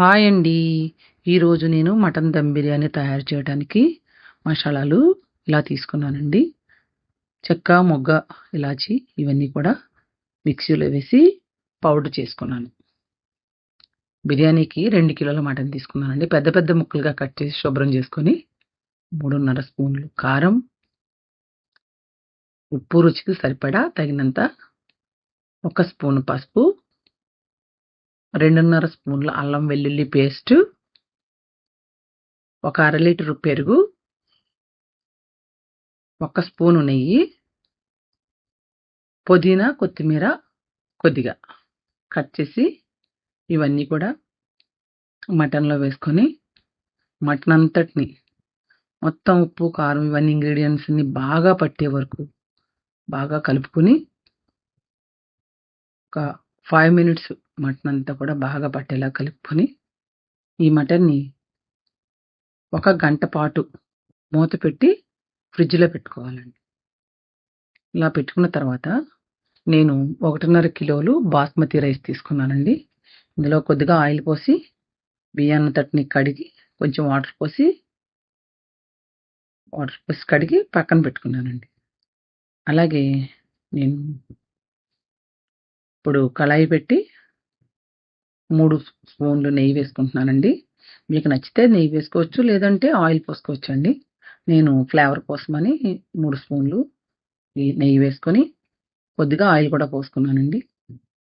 Hi అండి. ఈరోజు నేను మటన్ దమ్ బిర్యానీ తయారు చేయడానికి మసాలాలు ఇలా తీసుకున్నానండి. చెక్క మొగ్గ ఇలాచి ఇవన్నీ కూడా మిక్సీలో వేసి పౌడర్ చేసుకున్నాను. బిర్యానీకి రెండు కిలోల మటన్ తీసుకున్నానండి. పెద్ద పెద్ద ముక్కలుగా కట్ చేసి శుభ్రం చేసుకొని మూడున్నర స్పూన్లు కారం ఉప్పు రుచికి సరిపడా తగినంత ఒక స్పూన్ పసుపు రెండున్నర స్పూన్ల అల్లం వెల్లుల్లి పేస్టు ఒక అర లీటర్ పెరుగు ఒక స్పూను నెయ్యి పుదీనా కొత్తిమీర కొద్దిగా కట్ చేసి ఇవన్నీ కూడా మటన్లో వేసుకొని మటన్ అంతటిని మొత్తం ఉప్పు కారం ఇవన్నీ ఇంగ్రీడియంట్స్ని బాగా పట్టే వరకు బాగా కలుపుకొని ఒక ఫైవ్ మినిట్స్ మటన్ అంతా కూడా బాగా పట్టేలా కలుపుకొని ఈ మటన్ని ఒక గంట పాటు మూత పెట్టి ఫ్రిడ్జ్లో పెట్టుకోవాలండి. ఇలా పెట్టుకున్న తర్వాత నేను ఒకటిన్నర కిలోలు బాస్మతి రైస్ తీసుకున్నానండి. ఇందులో కొద్దిగా ఆయిల్ పోసి బియ్యాన్ని తట్టిని కడిగి కొంచెం వాటర్ పోసి వాటర్ పోసి కడిగి పక్కన పెట్టుకున్నానండి. అలాగే నేను ఇప్పుడు కళాయి పెట్టి మూడు స్పూన్లు నెయ్యి వేసుకుంటున్నానండి. మీకు నచ్చితే నెయ్యి వేసుకోవచ్చు లేదంటే ఆయిల్ పోసుకోవచ్చు అండి నేను ఫ్లేవర్ కోసమని మూడు స్పూన్లు నెయ్యి వేసుకొని కొద్దిగా ఆయిల్ కూడా పోసుకున్నానండి.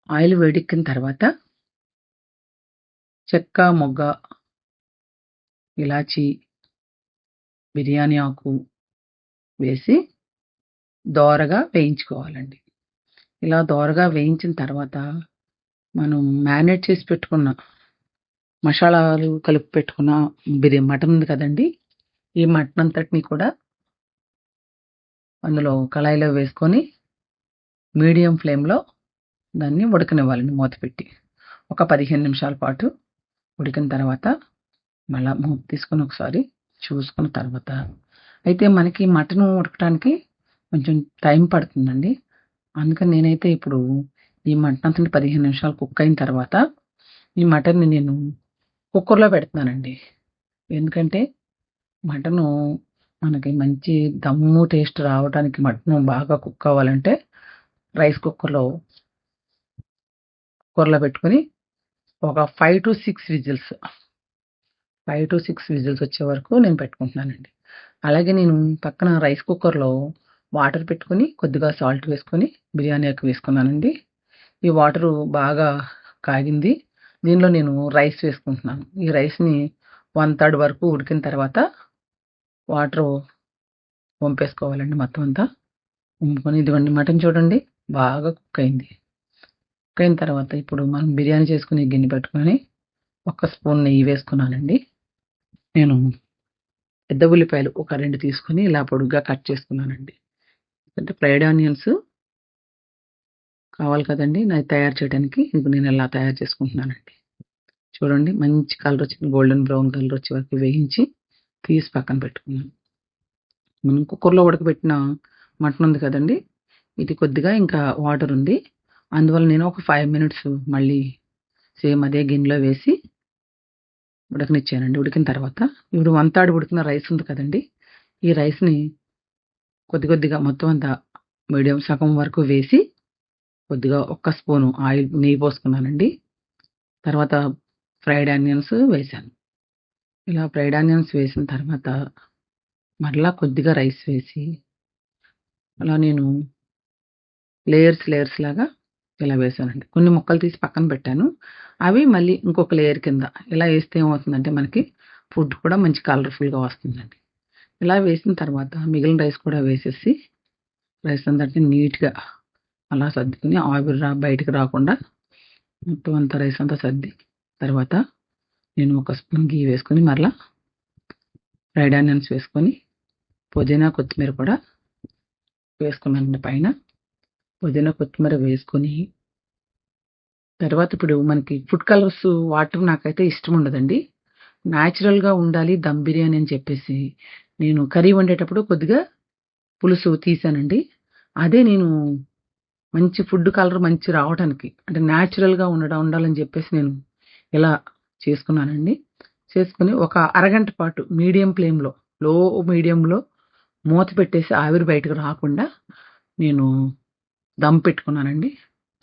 ఆయిల్ వేడెక్కిన తర్వాత చెక్క మొగ్గ ఇలాచి బిర్యానీ ఆకు వేసి దోరగా వేయించుకోవాలండి. ఇలా దోరగా వేయించిన తర్వాత మనం మ్యారినేట్ చేసి పెట్టుకున్న మసాలాలు కలిపి పెట్టుకున్న బిర్యానీ మటన్ ఉంది కదండి ఈ మటన్ అంతటిని కూడా అందులో కళాయిలో వేసుకొని మీడియం ఫ్లేమ్లో దాన్ని ఉడకనివ్వాలండి మూత పెట్టి. ఒక పదిహేను నిమిషాల పాటు ఉడికిన తర్వాత మళ్ళీ మూత తీసుకొని ఒకసారి చూసుకున్న తర్వాత. అయితే మనకి మటన్ ఉడకడానికి కొంచెం టైం పడుతుందండి. అందుకని నేనైతే ఇప్పుడు ఈ మటన్ అంతా పదిహేను నిమిషాలు కుక్ అయిన తర్వాత ఈ మటన్ని నేను కుక్కర్లో పెడుతున్నానండి. ఎందుకంటే మటను మనకి మంచి దమ్ము టేస్ట్ రావడానికి మటన్ బాగా కుక్ అవ్వాలంటే రైస్ కుక్కర్లో కుక్కర్లో పెట్టుకొని ఒక five to six whistles five to six whistles వచ్చే వరకు నేను పెట్టుకుంటున్నానండి. అలాగే నేను పక్కన రైస్ కుక్కర్లో వాటర్ పెట్టుకొని కొద్దిగా సాల్ట్ వేసుకొని బిర్యానీ ఆకు వేసుకున్నానండి. ఈ వాటరు బాగా కాగింది. దీనిలో నేను రైస్ వేసుకుంటున్నాను. ఈ రైస్ని వన్ థర్డ్ వరకు ఉడికిన తర్వాత వాటర్ వంపేసుకోవాలండి మొత్తం అంతా. వంపుకొని ఇదిగోండి మటన్ చూడండి బాగా కుక్ అయింది. కుక్ అయిన తర్వాత ఇప్పుడు మనం బిర్యానీ చేసుకుని గిన్నె పెట్టుకొని ఒక స్పూన్ నెయ్యి వేసుకున్నానండి. నేను పెద్ద ఉల్లిపాయలు ఒక రెండు తీసుకొని ఇలా పొడుగ్గా కట్ చేసుకున్నానండి. అంటే ఫ్రైడ్ ఆనియన్స్ కావాలి కదండి నాది తయారు చేయడానికి. ఇంక నేను ఇలా తయారు చేసుకుంటున్నానండి చూడండి మంచి కలర్ వచ్చింది గోల్డెన్ బ్రౌన్ కలర్ వచ్చే వరకు వేయించి తీసి పక్కన పెట్టుకున్నాను. మనం కుక్కర్లో ఉడకబెట్టిన మటన్ ఉంది కదండి ఇది కొద్దిగా ఇంకా వాటర్ ఉంది. అందువల్ల నేను ఒక ఫైవ్ మినిట్స్ మళ్ళీ సేమ్ అదే గిన్నెలో వేసి ఉడకనిచ్చానండి. ఉడికిన తర్వాత ఇప్పుడు వంతాడు ఉడికిన రైస్ ఉంది కదండి ఈ రైస్ని కొద్ది కొద్దిగా మొత్తం అంతా మీడియం సగం వరకు వేసి కొద్దిగా ఒక్క స్పూను ఆయిల్ నెయ్యి పోసుకున్నానండి. తర్వాత ఫ్రైడ్ ఆనియన్స్ వేసాను. ఇలా ఫ్రైడ్ ఆనియన్స్ వేసిన తర్వాత మరలా కొద్దిగా రైస్ వేసి అలా నేను లేయర్స్ లేయర్స్ లాగా ఇలా వేసానండి. కొన్ని ముక్కలు తీసి పక్కన పెట్టాను. అవి మళ్ళీ ఇంకొక లేయర్ కింద ఇలా వేస్తే ఏమవుతుందంటే మనకి ఫుడ్ కూడా మంచి కలర్ఫుల్గా వస్తుందండి. ఇలా వేసిన తర్వాత మిగిలిన రైస్ కూడా వేసేసి రైస్ అంతటి నీట్గా అలా సర్దుకుని ఆవిరి రా బయటకు రాకుండా మొత్తం అంతా రైస్ అంతా సర్ది తర్వాత నేను ఒక స్పూన్ గీ వేసుకొని మరలా ఫ్రైడ్ ఆనియన్స్ వేసుకొని పుదీనా కొత్తిమీర కూడా వేసుకున్నాను పైన. పుదీనా కొత్తిమీర వేసుకొని తర్వాత ఇప్పుడు మనకి ఫుడ్ కలర్స్ వాటర్ నాకైతే ఇష్టం ఉండదండి. న్యాచురల్గా ఉండాలి దమ్ బిర్యానీ అని చెప్పేసి నేను కర్రీ వండేటప్పుడు కొద్దిగా పులుసు తీసానండి. అదే నేను మంచి ఫుడ్ కలర్ మంచి రావడానికి అంటే న్యాచురల్గా ఉండడం ఉండాలని చెప్పేసి నేను ఇలా చేసుకున్నానండి. చేసుకుని ఒక అరగంట పాటు మీడియం ఫ్లేమ్లో లో మీడియంలో మూత పెట్టేసి ఆవిరి బయటకు రాకుండా నేను దమ్ పెట్టుకున్నానండి.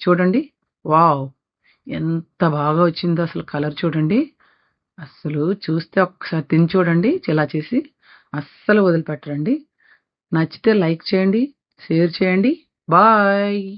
చూడండి వావ్! ఎంత బాగా వచ్చిందో అసలు కలర్ చూడండి. అసలు చూస్తే ఒక్కసారి తిని చూడండి ఇలా చేసి అస్సలు వదిలిపెట్టరండి. నచ్చితే లైక్ చేయండి షేర్ చేయండి. బాయ్.